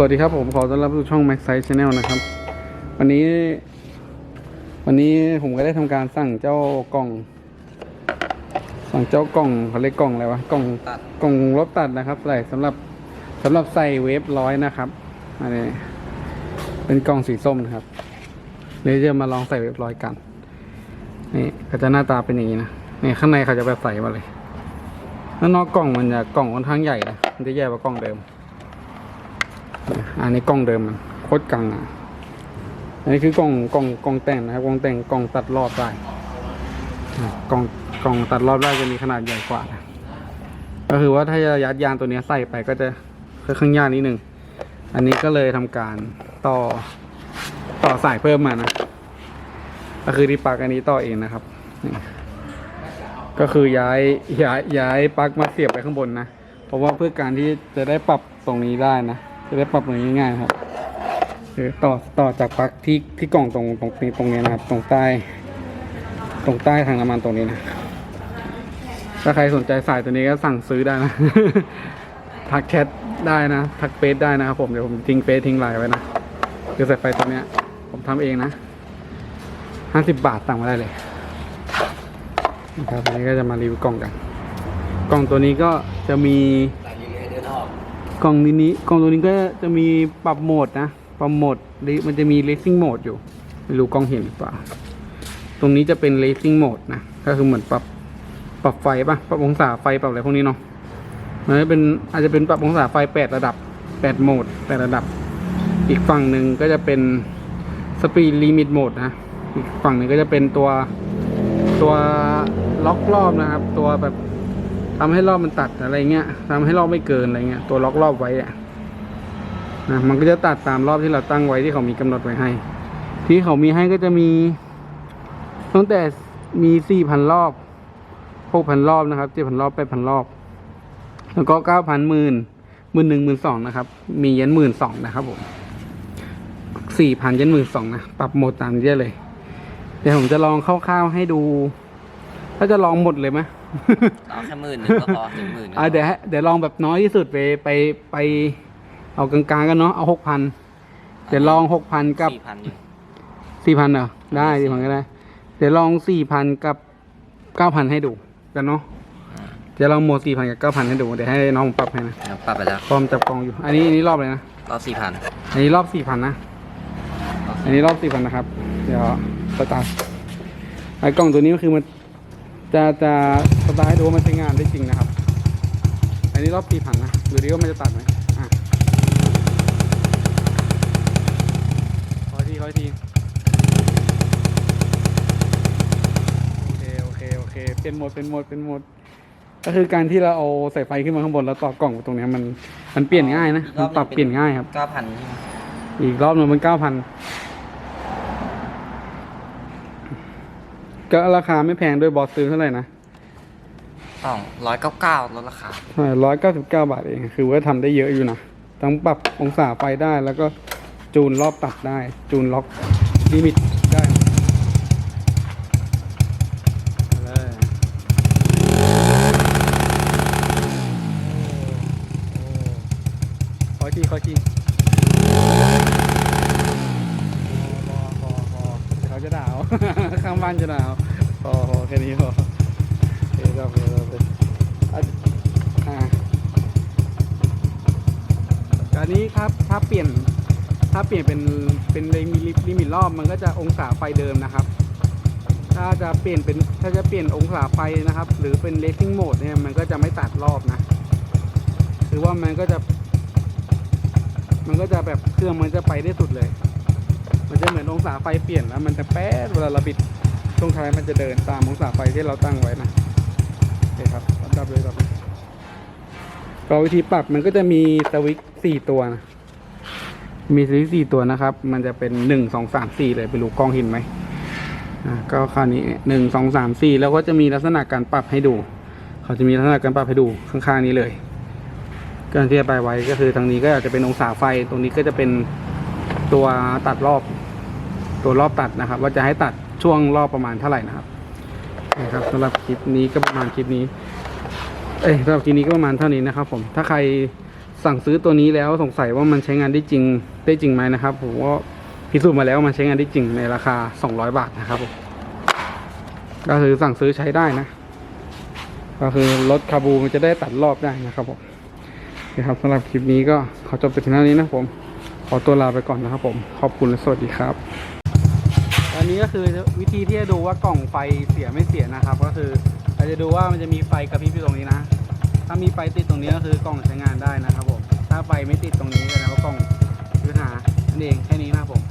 ครับสวัสดีครับผมขอต้อนรับสู่ช่อง Max Size Channel นะครับ วันนี้ วันนี้ผมก็ได้ทำการสั่งเจ้ากล่อง สั่งเจ้ากล่องเขาเรียกกล่องอะไรวะกล่องตัดกล่องรถตัดนะครับใส่สำหรับสำหรับใส่เวฟร้อยนะครับอันนี้เป็นกล่องสีส้มนะครับเดี๋ยวจะมาลองใส่เวฟร้อยกันนี่ก็จะหน้าตาเป็นอย่างนี้นะนี่ข้างในเขาจะแบบใส่มาเลยแล้วนอกกล่องมันจะกล่องค่อนข้างใหญ่นะมันจะใหญ่กว่ากล่องเดิม อันนี้กล้องเดิมมันโคตรกังอะอันนี้คือกล้องกล้องกล้องแต่งนะครับกล้องแต่งกล้องตัดรอบได้กล้องกล้องตัดรอบได้จะมีขนาดใหญ่กว่านะก็คือว่าถ้าจะยัดยางตัวนี้ใส่ไปก็จะค่อนข้างยากนิดนึงอันนี้ก็เลยทำการต่อต่อสายเพิ่มมานะก็คือที่ปลั๊กอันนี้ต่อเองนะครับ ก็คือย้ายย้ายย้ายปลั๊กมาเสียบไปข้างบนนะ เพราะว่าเพื่อการที่จะได้ปรับตรงนี้ได้นะ จะได้ปรับตรงง่ายๆครับคือต่อต่อจากปลั๊กที่ที่กล่องตรงตรงนี้ตรงนี้นะครับ ตรงใต้ ตรงใต้ทางน้ำมันตรงนี้นะ ถ้าใครสนใจสายตัวนี้ก็สั่งซื้อได้นะทักแชทได้นะทักเฟซได้นะครับผมเดี๋ยวผมทิ้งเฟซทิ้งไลน์ไว้นะคือสายไฟตัวเนี้ย ผมทำเองนะห้าสิบบาทสั่งมาได้เลยนะครับวันนี้ก็จะมารีวิวกล่องกัน กล่องตัวนี้ก็จะมี กล่องนี้นี้กล่องตัวนี้ก็จะมีปรับโหมดนะ ปรับโหมด มันจะมี racing mode อยู่ ไม่รู้กล้องเห็นหรือเปล่า ตรงนี้จะเป็น racing mode นะ ก็คือเหมือนปรับปรับไฟปะปรับองศาไฟปรับอะไรพวกนี้เนาะมันเป็นอาจจะเป็นปรับองศาไฟแปดระดับแปดโหมดแปดระดับ อีกฝั่งหนึ่งก็จะเป็น speed limit mode นะ อีกฝั่งหนึ่งก็จะเป็นตัวตัวล็อกรอบนะครับ ตัวแบบ ทำให้รอบมันตัดอะไรเงี้ยทำให้รอบไม่เกินอะไรเงี้ยตัวล็อกรอบไว้อะนะมันก็จะตัดตามรอบที่เราตั้งไว้ที่เขามีกำหนดไว้ให้ ที่เขามีให้ก็จะมีตั้งแต่มีสี่พันรอบหกพันรอบนะครับเจ็ดพันรอบแปดพันรอบ แล้วก็เก้าพันหมื่นหมื่นหนึ่งหมื่นสองนะครับ มียันหมื่นสองนะครับผมสี่พันยันหมื่นสองนะปรับโหมดตามนี้ได้เลย เดี๋ยวผมจะลองคร่าวๆให้ดู ถ้าจะลองหมดเลยไหม เอาแค่หมื่นหนึ่งก็พอถึงหมื่นอ่าเดี๋ยวให้เดี๋ยวลองแบบน้อยที่สุดไปไปไป เอากลางๆกันเนาะเอาหกพันเดี๋ยวลองหกพันกับสี่พันอยู่สี่พันเหรอได้สี่พันก็ได้ เดี๋ยวลองสี่พันกับเก้าพันให้ดูกันเนาะเดี๋ยวลองโหมดสี่พันกับเก้าพันให้ดูเดี๋ยวให้น้องผมปรับให้นะเอาปรับไปแล้วพร้อมจับกล้องอยู่ อันนี้อันนี้รอบเลยนะรอบสี่พันอันนี้รอบสี่พันนะอันนี้รอบสี่พันนะครับ เดี๋ยวสตาร์ทไอ้กล้องตัวนี้ก็คือมัน จะจะสตาร์ทให้ดูว่ามันใช้งานได้จริงนะครับ อันนี้รอบสี่พันนะดูดิว่ามันจะตัดไหมอะขออีกทีขออีกทีโอเคโอเคโอเค เป็นโหมดเป็นโหมดเป็นโหมด ก็คือการที่เราเอาสายไฟขึ้นมาข้างบนแล้วต่อกล่องตรงเนี้ยมันมันเปลี่ยนง่ายนะมันปรับเปลี่ยนง่ายครับ เก้าพันใช่ไหมอีกรอบหนึงมันเก้าพัน ก็ราคาไม่แพงด้วยบอสซื้อเท่าไหร่นะสองร้อยเก้าเก้าลดราคาร้อยเก้าสิบเก้าบาทเอง คือว่าทำได้เยอะอยู่นะทั้งปรับองศาไฟได้แล้วก็จูนรอบตัดได้ จูนล็อกลิมิตได้เอาเลยขออีกทีขออีกทีพอพอพอ เดี๋ยวข้างบ้านจะด่าเอาพอพอแค่นี้พอโอเคครับโอเรับโอเคอะอ่าอันนี้ครับถ้าเปลี่ยนถ้าเปลี่ยนเป็นเป็นเลมิลิลิมิตรอบมันก็จะองศาไฟเดิมนะครับ ถ้าจะเปลี่ยนเป็นถ้าจะเปลี่ยนองศาไฟนะครับ หรือเป็นเลสซิ่งโหมดเนี่ยมันก็จะไม่ตัดรอบนะหรือว่ามันก็จะ มันก็จะแบบเครื่องมันจะไปได้สุดเลย มันจะเหมือนองศาไฟเปลี่ยนแล้วมันจะแป๊ดเวลาเราบิดช่วงท้ายมันจะเดินตามองศาไฟที่เราตั้งไว้นะโอเคครับดับเลยดับก็วิธีปรับมันก็จะมีสวิตช์สี่ตัวนะมีสวิตช์สี่ตัวนะครับ มันจะเป็นหนึ่งสองสามสี่เลยไปรู้กล้องเห็นไหมอ่าก็คราวนี้หนึ่งสองสามสี่แล้วก็จะมีลักษณะการปรับให้ดู เขาจะมีลักษณะการปรับให้ดูข้างๆนี้เลยการที่จะไปไว้ก็คือทางนี้ก็อาจจะเป็นองศาไฟตรงนี้ก็จะเป็นตัวตัดรอบ ตัวรอบตัดนะครับ ว่าจะให้ตัดช่วงรอบประมาณเท่าไหร่นะครับนะครับสำหรับคลิปนี้ก็ประมาณคลิปนี้ เอ้ยสำหรับคลิปนี้ก็ประมาณเท่านี้นะครับ ผมถ้าใครสั่งซื้อตัวนี้แล้วสงสัยว่ามันใช้งานได้จริงได้จริงไหมนะครับ ผมก็พิสูจน์มาแล้วมันใช้งานได้จริงในราคา 200 บาทนะครับผมก็คือสั่งซื้อใช้ได้นะ ก็คือรถคาบูมันจะได้ตัดรอบได้นะครับผมโอเครับสำหรับคลิปนี้ก็ขอจบไปถึงเท่านี้นะผม ขอตัวลาไปก่อนนะครับผม ขอบคุณและสวัสดีครับ อันนี้ก็คือวิธีที่จะดูว่ากล่องไฟเสียไม่เสียนะครับ ก็คือเราจะดูว่ามันจะมีไฟกระพริบอยู่ตรงนี้นะ ถ้ามีไฟติดตรงนี้ก็คือกล่องใช้งานได้นะครับผม ถ้าไฟไม่ติดตรงนี้แสดงว่ากล่องมีปัญหานั่นเองแค่นี้นะครับผม